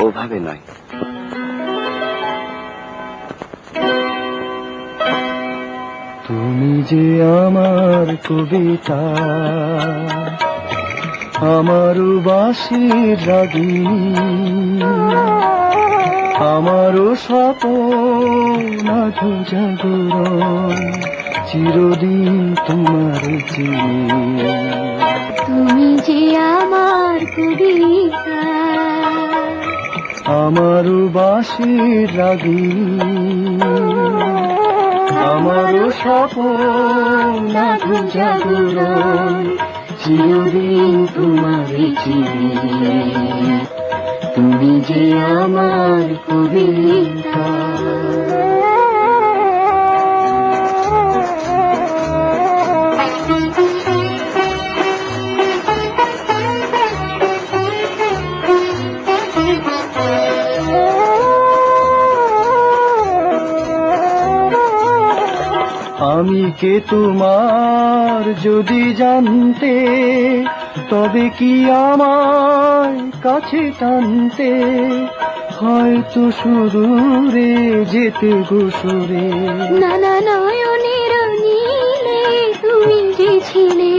ওভাবে নয়। তুমি যে আমার কবিতা, আমার বাসির রাগী আমারও স্বপন আধু জাগরণ, চিরদিন তোমার চিনি। তুমি যে আমার কবিতা আমারও বাসির রাগী। আমারও স্বপন আধু জাগরণ, চিরদিন তোমার তুমি যে আমার কবিতা আমি কে তোমার যদি জানতে, তবে কি আমার কাছে টানতে? হয়তো সুদূরে যেতে গোসরে নানা নয়নের নীলে তুমি যে ছিলে,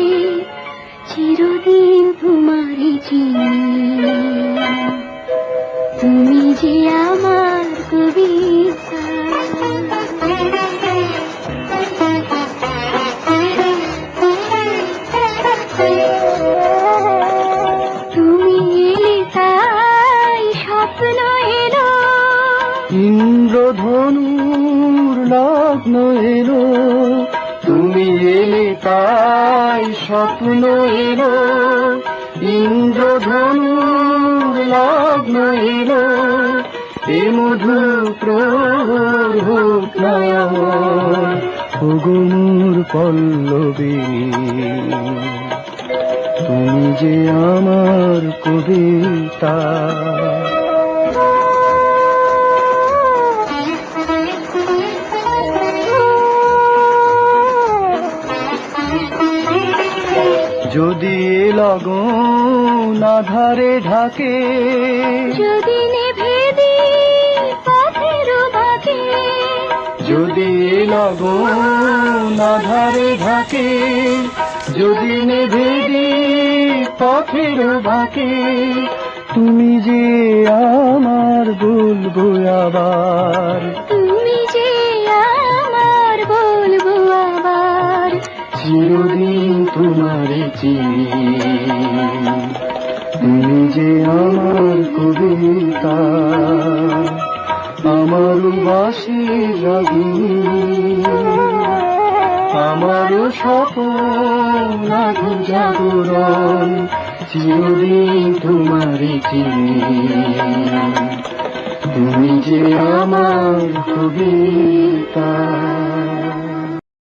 চিরদিন তোমারই চিনি। তুমি যে আমার কবিতা ইন্দ্রধনুর লগ্ন এলো, তুমি এলে তাই স্বপ্ন এলো। ইন্দ্রধনুর লগ্ন এলো, এ মধু প্রহর পল্লবিনী তুমি যে আমার কবিতা যদি লগন আধারে ঢাকে যদি যদি লগন আধারে ঢাকে যদি নেভে দি পথের বাকে তুমি যে আমার বলব আবার তুমি যে আমার বলব আবার চিরদিন তুমি যে আমার কবিতা, আমার বাসি রাগী আমার স্বপন জাগরণ, চিরদিন তোমার চিনি। তুমি যে আমার কবিতা